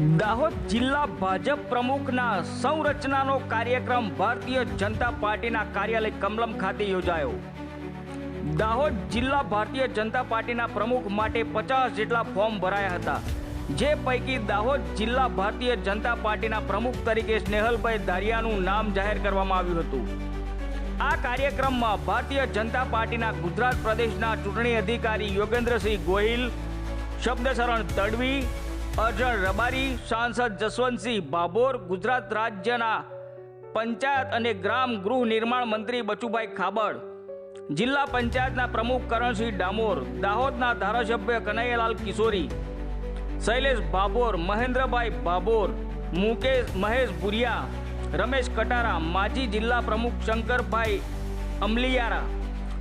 દાહોદ જિલ્લા ભાજપ પ્રમુખના સંરચનાનો કાર્યક્રમ ભારતીય જનતા પાર્ટીના કાર્યાલય કમલમ ખાતે યોજાયો. દાહોદ જિલ્લા ભારતીય જનતા પાર્ટીના પ્રમુખ માટે પચાસ જેટલા ફોર્મ ભરાયા હતા. જે પૈકી દાહોદ જિલ્લા ભારતીય જનતા પાર્ટીના પ્રમુખ તરીકે સ્નેહલભાઈ દારિયાનું નામ જાહેર કરવામાં આવ્યું હતું. આ કાર્યક્રમમાં ભારતીય જનતા પાર્ટીના ગુજરાત પ્રદેશના ચૂંટણી અધિકારી યોગેન્દ્રસિંહ ગોહિલ, શબ્દશરણ તડવી અર્જણ રબારી સાંસદ જસવંતસિંહ ભાભોર ગુજરાત રાજ્યના પંચાયત અને ગ્રામ ગૃહ નિર્માણ મંત્રી બચુભાઈ ખાબડ, જિલ્લા પંચાયતના પ્રમુખ કરણસિંહ ડામોર, દાહોદના ધારાસભ્ય કનૈયાલાલ કિશોરી, શૈલેષ ભાભોર મહેન્દ્રભાઈ ભાભોર મુકેશ, મહેશ ભુરિયા, રમેશ કટારા, માજી જિલ્લા પ્રમુખ શંકરભાઈ અમલિયારા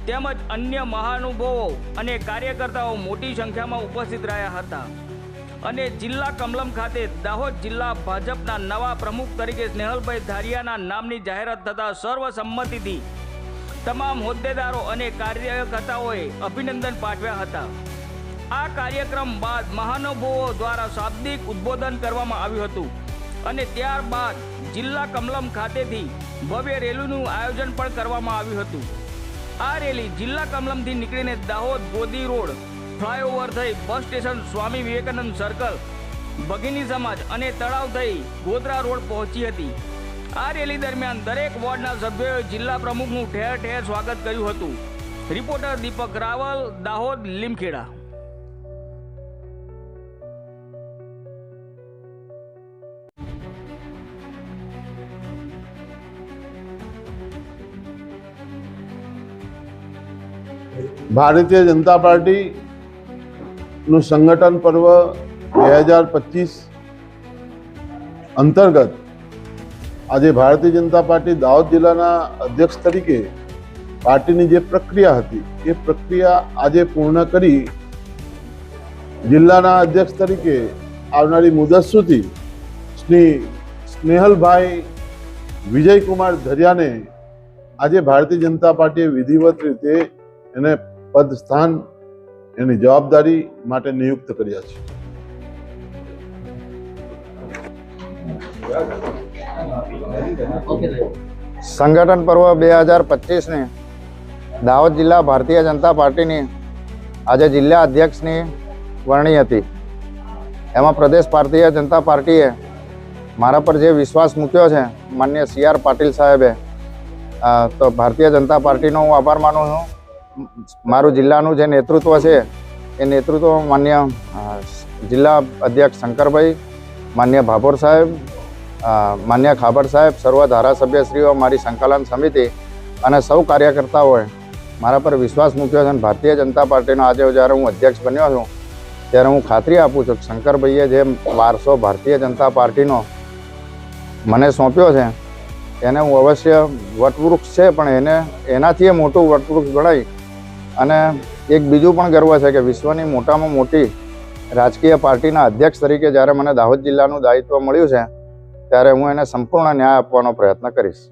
તેમજ અન્ય મહાનુભાવો અને કાર્યકર્તાઓ મોટી સંખ્યામાં ઉપસ્થિત રહ્યા હતા. અને જિલ્લા કમલમ ખાતે દાહોદ જિલ્લા ભાજપના નવા પ્રમુખ તરીકે સ્નેહલભાઈ ધારિયાના નામની જાહેરાત થતાં સર્વસંમતિથી તમામ હોદ્દેદારો અને કાર્યકર્તાઓએ અભિનંદન પાઠવ્યા હતા. આ કાર્યક્રમ બાદ મહાનુભાવો દ્વારા શાબ્દિક ઉદ્બોધન કરવામાં આવ્યું હતું અને ત્યારબાદ જિલ્લા કમલમ ખાતેથી ભવ્ય રેલીનું આયોજન પણ કરવામાં આવ્યું હતું. આ રેલી જિલ્લા કમલમથી નીકળીને દાહોદ ગોદી રોડ ફ્લાયઓવર થઈ bus station Swami Vivekananda circle ભગીની સમાજ અને તળાવ થઈ ગોધરા રોડ પહોંચી હતી. આ રેલી દરમિયાન દરેક વોર્ડના સભ્યોએ જિલ્લા પ્રમુખનું ઠેર ઠેર સ્વાગત કર્યું હતું. રિપોર્ટર દીપક રાવલ, દાહોદ, લીમખેડા. ભારતીય જનતા પાર્ટી નું સંગઠન પર્વ બે હજાર પચીસ અંતર્ગત આજે ભારતીય જનતા પાર્ટી દાહોદ જિલ્લાના અધ્યક્ષ તરીકે પાર્ટીની જે પ્રક્રિયા હતી, એ પ્રક્રિયા આજે પૂર્ણ કરી જિલ્લાના અધ્યક્ષ તરીકે આવનારી મુદત સુધી શ્રી સ્નેહલભાઈ વિજયકુમાર ધરિયાને આજે ભારતીય જનતા પાર્ટીએ વિધિવત રીતે એને પદ સ્થાન એની જવાબદારી માટે નિયુક્ત કર્યા છે. સંગઠન પર્વ બે હજાર પચીસની દાહોદ જિલ્લા ભારતીય જનતા પાર્ટીની આજે જિલ્લા અધ્યક્ષની વરણી હતી. એમાં પ્રદેશ ભારતીય જનતા પાર્ટીએ મારા પર જે વિશ્વાસ મૂક્યો છે, માન્ય સી આર પાટીલ સાહેબે તો ભારતીય જનતા પાર્ટીનો હું આભાર માનું છું. મારું જિલ્લાનું જે નેતૃત્વ છે, એ નેતૃત્વ માન્ય જિલ્લા અધ્યક્ષ શંકરભાઈ, માન્ય ભાભોર સાહેબ માન્ય ખાબર સાહેબ, સર્વ ધારાસભ્યશ્રીઓ, મારી સંકલન સમિતિ અને સૌ કાર્યકર્તાઓએ મારા પર વિશ્વાસ મૂક્યો છે અને ભારતીય જનતા પાર્ટીનો આજે જ્યારે હું અધ્યક્ષ બન્યો છું, ત્યારે હું ખાતરી આપું છું કે શંકરભાઈએ જે વારસો ભારતીય જનતા પાર્ટીનો મને સોંપ્યો છે, એને હું અવશ્ય વટવૃક્ષ છે, પણ એને, એનાથી મોટું વટવૃક્ષ ગણાય અને એક બીજું પણ ગર્વ છે કે વિશ્વની મોટામાં મોટી રાજકીય પાર્ટીના અધ્યક્ષ તરીકે જ્યારે મને દાહોદ જિલ્લાનું દાયિત્વ મળ્યું છે, ત્યારે હું એને સંપૂર્ણ ન્યાય આપવાનો પ્રયત્ન કરીશ.